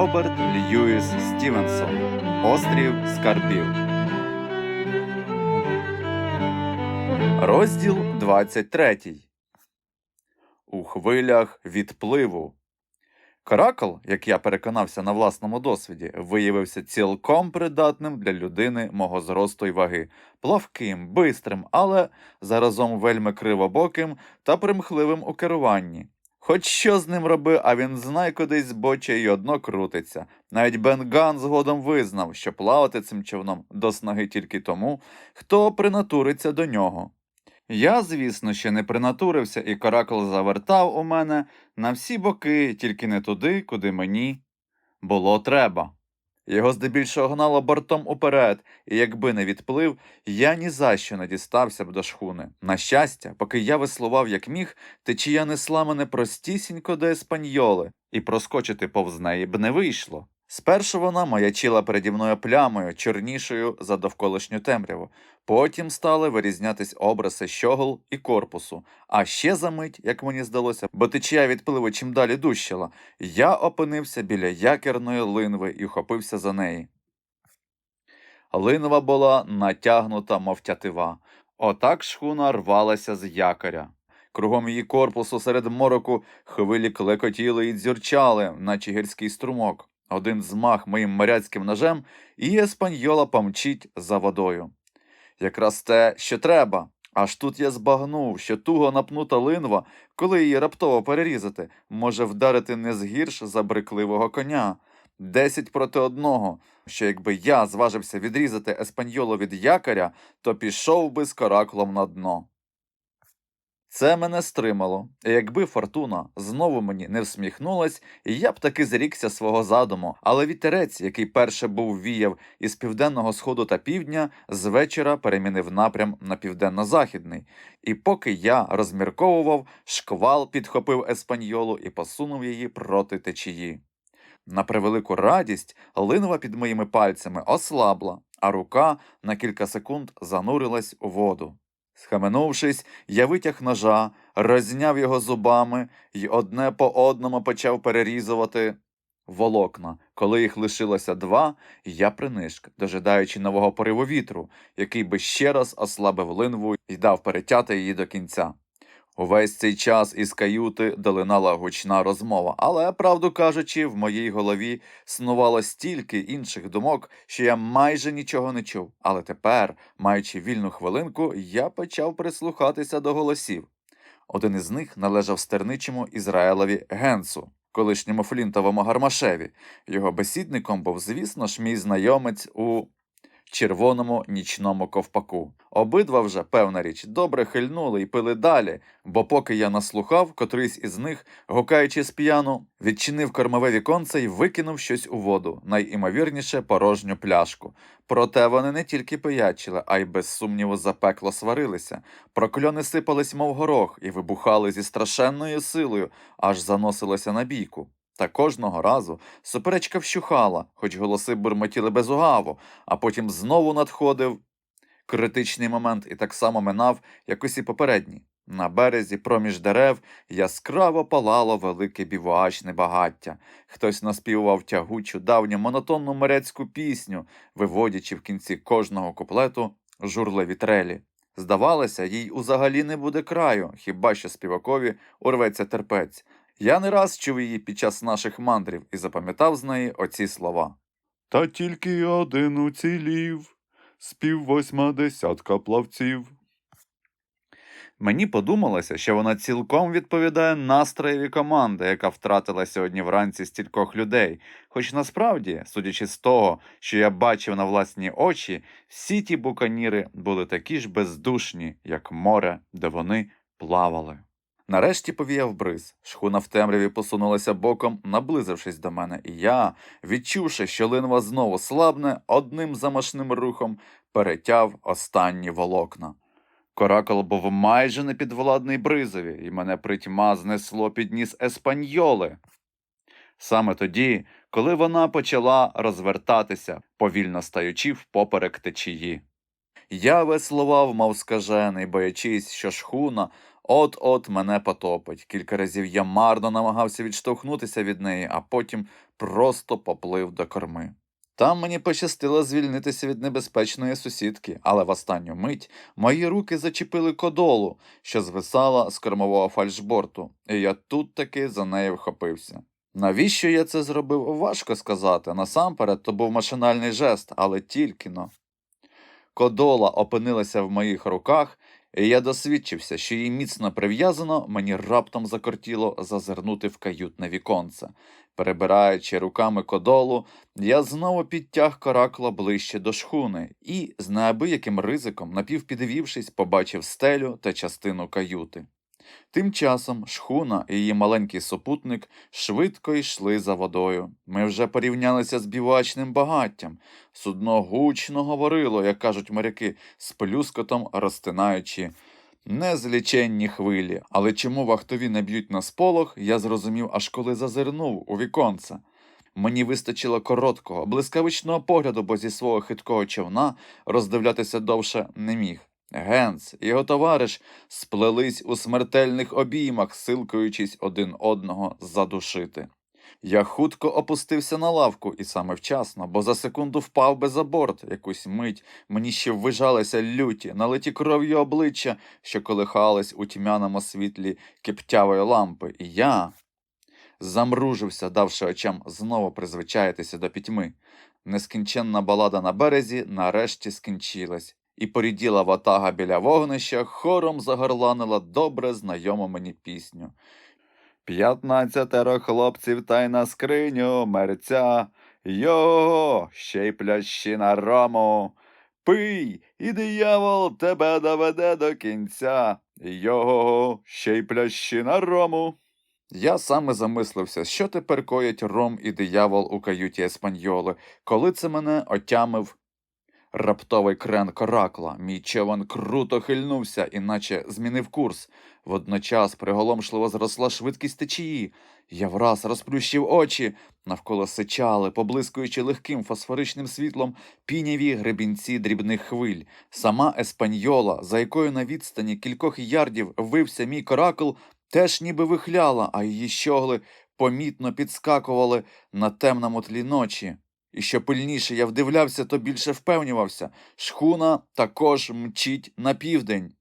Роберт Льюіс Стівенсон Острів Скарбів. Розділ 23. У хвилях відпливу. Каракал, як я переконався на власному досвіді, виявився цілком придатним для людини мого зросту й ваги, плавким, бистрим, але заразом вельми кривобоким та примхливим у керуванні. Хоч що з ним роби, а він знай кудись збоче й одно крутиться. Навіть Бенган згодом визнав, що плавати цим човном до снаги тільки тому, хто принатуриться до нього. Я, звісно, ще не принатурився, і каракл завертав у мене на всі боки, тільки не туди, куди мені було треба. Його здебільшого гнало бортом уперед, і якби не відплив, я ні за що не дістався б до шхуни. На щастя, поки я веслував як міг, течія несла мене простісінько до еспаньоли, і проскочити повз неї б не вийшло. Спершу вона маячила переді мною плямою, чорнішою за довколишню темряву. Потім стали вирізнятись обриси щогол і корпусу. А ще за мить, як мені здалося, бо течія відпливу чим далі дужчала, я опинився біля якерної линви і вхопився за неї. Линва була натягнута, мов тятива. Отак шхуна рвалася з якоря. Кругом її корпусу серед мороку хвилі клекотіли і дзюрчали, наче гірський струмок. Один змах моїм моряцьким ножем, і еспаньола помчить за водою. Якраз те, що треба. Аж тут я збагнув, що туго напнута линва, коли її раптово перерізати, може вдарити не згірш за брикливого коня. Десять проти одного, що якби я зважився відрізати еспаньолу від якоря, то пішов би з караклом на дно. Це мене стримало, якби фортуна знову мені не всміхнулась, я б таки зрікся свого задуму, але вітерець, який перше був віяв із південного сходу та півдня, з вечора перемінив напрям на південно-західний, і поки я розмірковував, шквал підхопив еспаньолу і посунув її проти течії. На превелику радість линва під моїми пальцями ослабла, а рука на кілька секунд занурилась у воду. Схаменувшись, я витяг ножа, розняв його зубами і одне по одному почав перерізувати волокна. Коли їх лишилося два, я принишк, дожидаючи нового пориву вітру, який би ще раз ослабив линву і дав перетяти її до кінця. Увесь цей час із каюти долинала гучна розмова, але, правду кажучи, в моїй голові снувало стільки інших думок, що я майже нічого не чув. Але тепер, маючи вільну хвилинку, я почав прислухатися до голосів. Один із них належав стерничому Ізраїлові Генсу, колишньому флінтовому гармашеві. Його бесідником був, звісно ж, мій знайомець у червоному нічному ковпаку. Обидва вже, певна річ, добре хильнули і пили далі, бо поки я наслухав, котрийсь із них, гукаючи з п'яну, відчинив кормове віконце і викинув щось у воду, найімовірніше порожню пляшку. Проте вони не тільки пиячили, а й без сумніву запекло сварилися. Прокльони сипались, мов горох, і вибухали зі страшенною силою, аж заносилося на бійку. Та кожного разу суперечка вщухала, хоч голоси бурмотіли безугаво, а потім знову надходив критичний момент і так само минав, як усі попередні. На березі, проміж дерев, яскраво палало велике бівуачне багаття. Хтось наспівував тягучу, давню монотонну моряцьку пісню, виводячи в кінці кожного куплету журливі трелі. Здавалося, їй узагалі не буде краю, хіба що співакові урветься терпець. Я не раз чув її під час наших мандрів і запам'ятав з неї оці слова. Та тільки один уцілів, спів восьма десятка плавців. Мені подумалося, що вона цілком відповідає настроєві команди, яка втратила сьогодні вранці стількох людей. Хоч насправді, судячи з того, що я бачив на власні очі, всі ті буканіри були такі ж бездушні, як море, де вони плавали. Нарешті повіяв бриз. Шхуна в темряві посунулася боком, наблизившись до мене, і я, відчувши, що линва знову слабне, одним замашним рухом перетяв останні волокна. Коракол був майже непідвладний бризові, і мене притьма знесло під ніс еспаньоли. Саме тоді, коли вона почала розвертатися, повільно стаючи впоперек течії. Я веслував, мов скажений, боячись, що шхуна от-от мене потопить. Кілька разів я марно намагався відштовхнутися від неї, а потім просто поплив до корми. Там мені пощастило звільнитися від небезпечної сусідки, але в останню мить мої руки зачепили кодолу, що звисала з кормового фальшборту, і я тут таки за нею вхопився. Навіщо я це зробив, важко сказати. Насамперед, то був машинальний жест, але тільки но. Кодола опинилася в моїх руках, і я досвідчився, що її міцно прив'язано, мені раптом закортіло зазирнути в каютне віконце. Перебираючи руками кодолу, я знову підтяг каракла ближче до шхуни і, з неабияким ризиком, напівпідвівшись, побачив стелю та частину каюти. Тим часом шхуна і її маленький супутник швидко йшли за водою. Ми вже порівнялися з бівачним багаттям. Судно гучно говорило, як кажуть моряки, з плюскотом розтинаючи незліченні хвилі. Але чому вахтові не б'ють на сполох, я зрозумів, аж коли зазирнув у віконце. Мені вистачило короткого, блискавичного погляду, бо зі свого хиткого човна роздивлятися довше не міг. Генц і його товариш сплелись у смертельних обіймах, силкуючись один одного задушити. Я хутко опустився на лавку і саме вчасно, бо за секунду впав би за борт. Якусь мить мені ще ввижалися люті, налиті кров'ю обличчя, що колихались у тьмяному світлі киптявої лампи, і я замружився, давши очам знову призвичаїтися до пітьми. Нескінченна балада на березі нарешті скінчилась, і поріділа ватага біля вогнища, хором загорланила добре знайому мені пісню. П'ятнадцятеро хлопців та й на скриню мерця, його ще й плящі на рому. Пий, і диявол тебе доведе до кінця, його ще й плящі на рому. Я саме замислився, що тепер коять ром і диявол у каюті еспаньоли, коли це мене отямив раптовий крен коракла. Мій човен круто хильнувся, іначе змінив курс. Водночас приголомшливо зросла швидкість течії. Я враз розплющив очі, навколо сичали, поблискуючи легким фосфоричним світлом піняві гребінці дрібних хвиль. Сама еспаньола, за якою на відстані кількох ярдів вився мій коракл, теж ніби вихляла, а її щогли помітно підскакували на темному тлі ночі. І що пильніше я вдивлявся, то більше впевнювався шхуна також мчить на південь.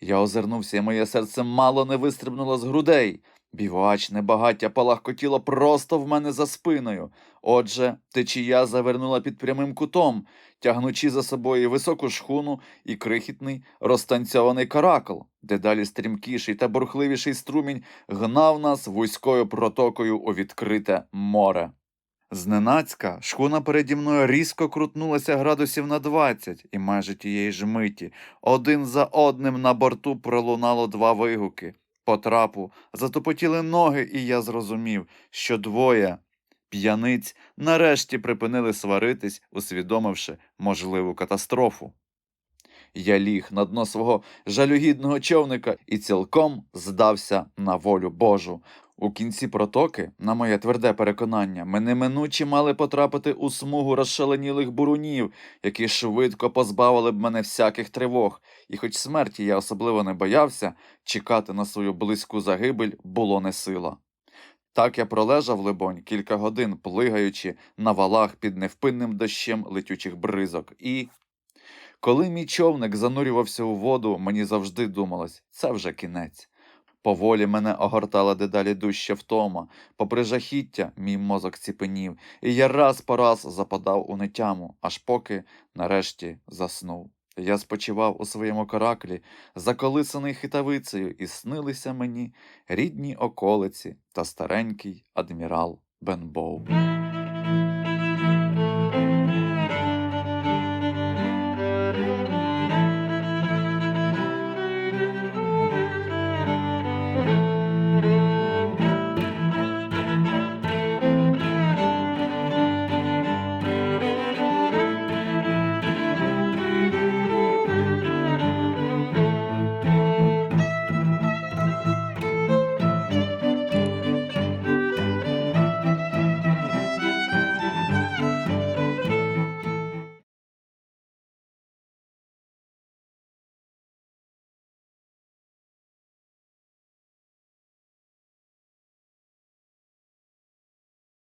Я озирнувся, і моє серце мало не вистрибнуло з грудей. Бівачне багаття палахкотіло просто в мене за спиною. Отже, течія завернула під прямим кутом, тягнучи за собою високу шхуну і крихітний розтанцьований каракл, дедалі стрімкіший та бурхливіший струмінь гнав нас вузькою протокою у відкрите море. Зненацька шхуна переді мною різко крутнулася градусів на двадцять, і майже тієї ж миті один за одним на борту пролунало два вигуки. По трапу затопотіли ноги, і я зрозумів, що двоє п'яниць нарешті припинили сваритись, усвідомивши можливу катастрофу. Я ліг на дно свого жалюгідного човника і цілком здався на волю Божу. У кінці протоки, на моє тверде переконання, ми неминуче мали потрапити у смугу розшаленілих бурунів, які швидко позбавили б мене всяких тривог, і хоч смерті я особливо не боявся, чекати на свою близьку загибель було не сила. Так я пролежав, либонь, кілька годин, плигаючи на валах під невпинним дощем летючих бризок, і. Коли мій човник занурювався у воду, мені завжди думалось, це вже кінець. Поволі мене огортала дедалі дужча втома, попри жахіття, мій мозок ціпенів, і я раз по раз западав у нетяму, аж поки нарешті заснув. Я спочивав у своєму караклі, заколисаний хитавицею, і снилися мені рідні околиці та старенький адмірал Бенбоу.